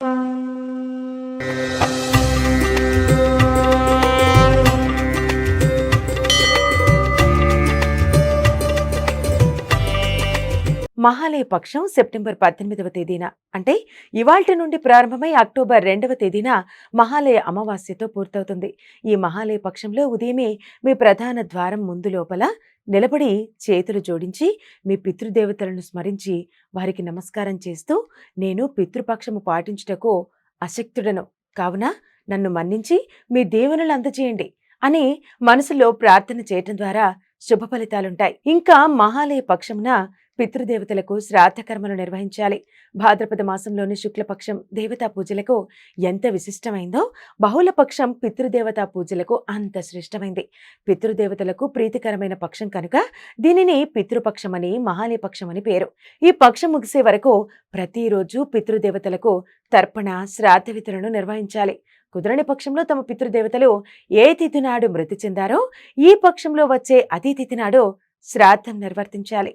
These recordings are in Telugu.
Thank you. మహాలయ పక్షం సెప్టెంబర్ పద్దెనిమిదవ తేదీన. అంటే ఇవాల్టి నుండి ప్రారంభమై అక్టోబర్ రెండవ తేదీన మహాలయ అమావాస్యతో పూర్తవుతుంది. ఈ మహాలయ పక్షంలో ఉదయమే మీ ప్రధాన ద్వారం ముందు లోపల నిలబడి చేతులు జోడించి మీ పితృదేవతలను స్మరించి వారికి నమస్కారం చేస్తూ నేను పితృపక్షము పాటించుటకు అశక్తుడను. కావున నన్ను మన్నించి మీ దేవునులు అందజేయండి అని మనసులో ప్రార్థన చేయటం ద్వారా శుభ ఫలితాలుంటాయి. ఇంకా మహాలయ పక్షమున పితృదేవతలకు శ్రాద్ధకర్మలు నిర్వహించాలి. భాద్రపద మాసంలోని శుక్లపక్షం దేవతా పూజలకు ఎంత విశిష్టమైందో బహుళపక్షం పితృదేవతా పూజలకు అంత శ్రేష్టమైంది. పితృదేవతలకు ప్రీతికరమైన పక్షం కనుక దీనిని పితృపక్షమని మహాలీపక్షమని పేరు. ఈ పక్షం ముగిసే వరకు ప్రతిరోజు పితృదేవతలకు తర్పణ శ్రాద్ధ విధులను నిర్వహించాలి. కుదరని పక్షంలో తమ పితృదేవతలు ఏ తిథి నాడు మృతి చెందారో ఈ పక్షంలో వచ్చే అతి తిథి నాడు శ్రాద్ధం నిర్వర్తించాలి.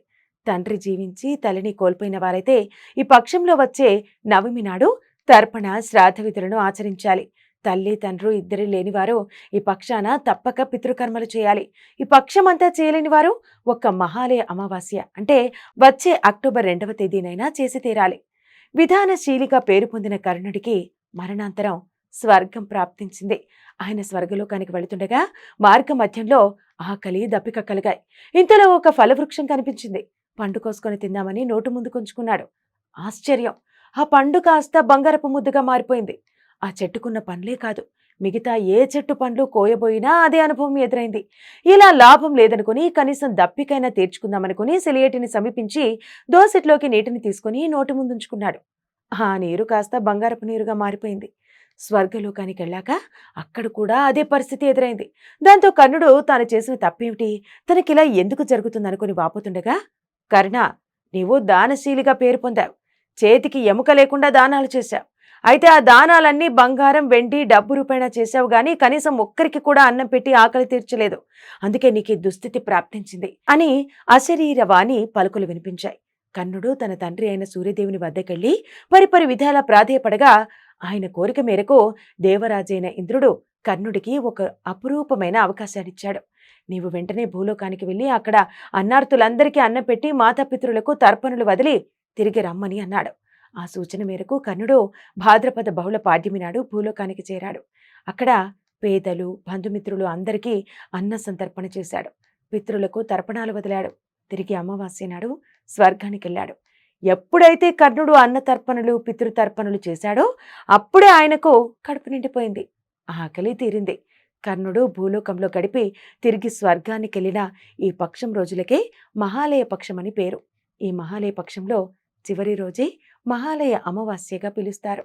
తండ్రి జీవించి తల్లిని కోల్పోయిన వారైతే ఈ పక్షంలో వచ్చే నవమి నాడు తర్పణ శ్రాద్ధ విధులను ఆచరించాలి. తల్లి తండ్రు ఇద్దరు లేనివారు ఈ పక్షాన తప్పక పితృకర్మలు చేయాలి. ఈ పక్షం అంతా చేయలేని వారు ఒక్క మహాలయ అమావాస్య అంటే వచ్చే అక్టోబర్ రెండవ తేదీనైనా చేసి తీరాలి. విధానశీలిగా పేరు పొందిన కర్ణుడికి మరణాంతరం స్వర్గం ప్రాప్తించింది. ఆయన స్వర్గలోకానికి వెళుతుండగా మార్గ మధ్యంలో ఆకలి దప్పిక కలిగాయి. ఇంతలో ఒక ఫలవృక్షం కనిపించింది. పండు కోసుకొని తిందామని నోటు ముందు కొంచుకున్నాడు. ఆశ్చర్యం! ఆ పండు కాస్త బంగారపు ముద్దుగా మారిపోయింది. ఆ చెట్టుకున్న పండ్లే కాదు మిగతా ఏ చెట్టు పండ్లు కోయబోయినా అదే అనుభవం ఎదురైంది. ఇలా లాభం లేదనుకుని కనీసం దప్పికైనా తీర్చుకుందామనుకుని సెలియేటిని సమీపించి దోసెట్లోకి నీటిని తీసుకుని నోటి ముందుంచుకున్నాడు ఆ నీరు కాస్త బంగారపు నీరుగా మారిపోయింది. స్వర్గలోకానికి వెళ్ళాక అక్కడ కూడా అదే పరిస్థితి ఎదురైంది. దాంతో కర్ణుడు తాను చేసిన తప్పేమిటి? తనకిలా ఎందుకు జరుగుతుందనుకుని వాపోతుండగా కర్ణ నీవు దానశీలిగా పేరు పొందావు. చేతికి ఎముక లేకుండా దానాలు చేశావు. అయితే ఆ దానాలన్నీ బంగారం వెండి డబ్బు రూపాయన చేశావు గాని కనీసం ఒక్కరికి కూడా అన్నం పెట్టి ఆకలి తీర్చలేదు. అందుకే నీకు ఈ దుస్థితి ప్రాప్తించింది అని అశరీర వాణి పలుకులు వినిపించాయి. కర్ణుడు తన తండ్రి అయిన సూర్యదేవుని వద్దకెళ్ళి పరిపరి విధాల ప్రాధేయపడగా ఆయన కోరిక మేరకు దేవరాజైన ఇంద్రుడు కర్ణుడికి ఒక అపురూపమైన అవకాశాన్నిచ్చాడు నీవు వెంటనే భూలోకానికి వెళ్ళి అక్కడ అన్నార్తులందరికీ అన్నం పెట్టి మాతాపితృలకు తర్పణులు వదిలి తిరిగి రమ్మని అన్నాడు. ఆ సూచన మేరకు కర్ణుడు భాద్రపద బహుళ పాడ్యమి నాడు భూలోకానికి చేరాడు. అక్కడ పేదలు బంధుమిత్రులు అందరికీ అన్న సంతర్పణ చేశాడు. పితృలకు తర్పణాలు వదిలాడు. తిరిగి అమావాస్య నాడు స్వర్గానికి వెళ్ళాడు. ఎప్పుడైతే కర్ణుడు అన్న తర్పణలు పితృతర్పణలు చేశాడో అప్పుడే ఆయనకు కడుపు నిండిపోయింది. ఆకలి తీరింది. కర్ణుడు భూలోకంలో గడిపి తిరిగి స్వర్గానికి వెళ్ళిన ఈ పక్షం రోజులకే మహాలయ పక్షమని పేరు. ఈ మహాలయ పక్షంలో చివరి రోజే మహాలయ అమావాస్యగా పిలుస్తారు.